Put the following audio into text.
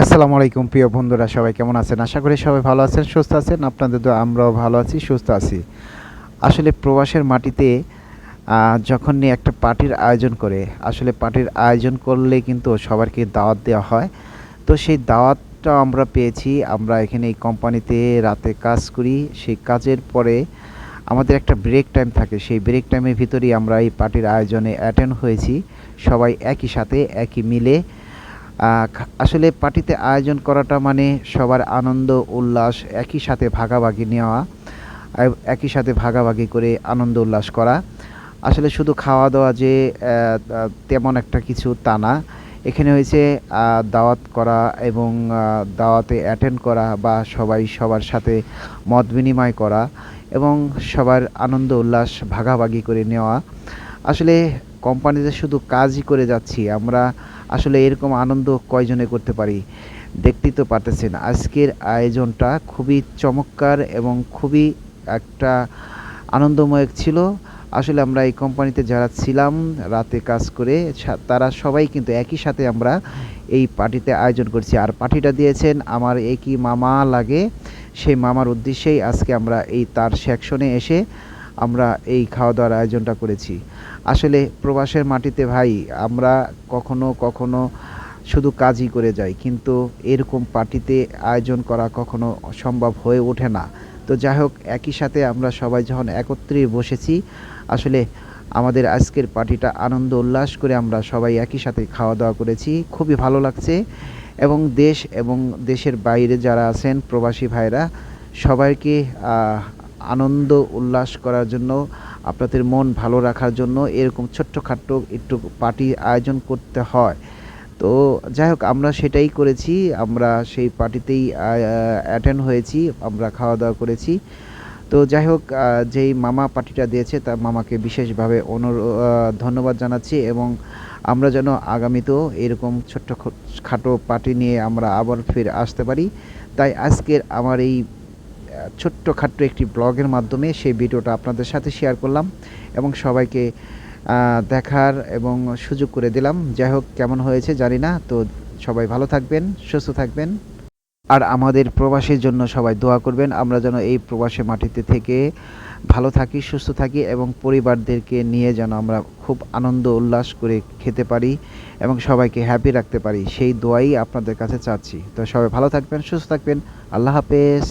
আসসালামু আলাইকুম, প্রিয় বন্ধুরা, সবাই কেমন আছেন? আশা করি সবাই ভালো আছেন, সুস্থ আছেন। আপনাদের তো আমরাও ভালো আছি, সুস্থ আছি। আসলে প্রবাসের মাটিতে যখন একটা পার্টির আয়োজন করে, আসলে পার্টির আয়োজন করলে কিন্তু সবারকে দাওয়াত দেওয়া হয়। তো সেই দাওয়াতটা আমরা পেয়েছি। আমরা এখানে এই কোম্পানিতে রাতে কাজ করি। সেই কাজের পরে আমাদের একটা ব্রেক টাইম থাকে। সেই ব্রেক টাইমের ভিতরেই আমরা এই পার্টির আয়োজনে অ্যাটেন্ড হয়েছি। সবাই একই সাথে, একই মিলে। আসলে পার্টিতে আয়োজন করাটা মানে সবার আনন্দ, উল্লাস, একই সাথে ভাগাভাগি নেওয়া একই সাথে ভাগাভাগি করে আনন্দ, উল্লাস করা। আসলে শুধু খাওয়া দাওয়া যে তেমন একটা কিছু তা না। এখানে হয়েছে দাওয়াত করা এবং দাওয়াতে অ্যাটেন্ড করা বা সবাই সবার সাথে মত বিনিময় করা এবং সবার আনন্দ উল্লাস ভাগাভাগি করে নেওয়া। আসলে কোম্পানিতে শুধু কাজই করে যাচ্ছি, আমরা আসলে এরকম আনন্দ কয়জনে করতে পারি? দেখতেই তো পারতেছেন, আজকের আয়োজনটা খুবই চমৎকার এবং খুবই একটা আনন্দময় ছিল। আসলে আমরা এই কোম্পানিতে যারা ছিলাম, রাতে কাজ করে তারা সবাই কিন্তু একই সাথে আমরা এই পার্টিতে আয়োজন করছি। আর পার্টিটা দিয়েছেন আমার একই মামা লাগে। সেই মামার উদ্দেশ্যেই আজকে আমরা এই তার সেকশনে এসে আমরা এই খাওয়া দাওয়ার আয়োজনটা করেছি। আসলে প্রবাসের মাটিতে ভাই, আমরা কখনো কখনো শুধু কাজই করে যাই, কিন্তু এরকম পার্টিতে আয়োজন করা কখনো সম্ভব হয়ে ওঠে না। তো যাই হোক, একই সাথে আমরা সবাই যখন একত্রে বসেছি, আসলে আমাদের আজকের পার্টিটা আনন্দ উল্লাস করে আমরা সবাই একই সাথে খাওয়া দাওয়া করেছি। খুবই ভালো লাগছে এবং দেশ এবং দেশের বাইরে যারা আছেন, প্রবাসী ভাইরা, সবাইকে আনন্দ উল্লাস করার জন্য, আপনাদের মন ভালো রাখার জন্য এরকম ছোট্টখাট্ট একটু পার্টি আয়োজন করতে হয়। তো যাই হোক, আমরা সেটাই করেছি। আমরা সেই পার্টিতেই অ্যাটেন্ড হয়েছি, আমরা খাওয়া দাওয়া করেছি। তো যাই হোক যেই মামা পার্টিটা দিয়েছে, তার মামাকে বিশেষভাবে অনুর ধন্যবাদ জানাচ্ছি এবং আমরা যেন আগামীতেও এরকম ছোট্ট খাটো পার্টি নিয়ে আমরা আবার ফিরে আসতে পারি। তাই আজকের আমার এই ছোট্ট খাট্ট একটি ব্লগের মাধ্যমে সেই ভিডিওটা আপনাদের সাথে শেয়ার করলাম এবং সবাইকে দেখার এবং সুযোগ করে দিলাম। যাই হোক, কেমন হয়েছে জানি না, তো সবাই ভালো থাকবেন, সুস্থ থাকবেন। আর আমাদের প্রবাসের জন্য সবাই দোয়া করবেন, আমরা যেন এই প্রবাসে মাটিতে থেকে ভালো থাকি, সুস্থ থাকি এবং পরিবারদেরকে নিয়ে যেন আমরা খুব আনন্দ উল্লাস করে খেতে পারি এবং সবাইকে হ্যাপি রাখতে পারি। সেই দোয়াই আপনাদের কাছে চাচ্ছি। তো সবাই ভালো থাকবেন, সুস্থ থাকবেন। আল্লাহ হাফেজ।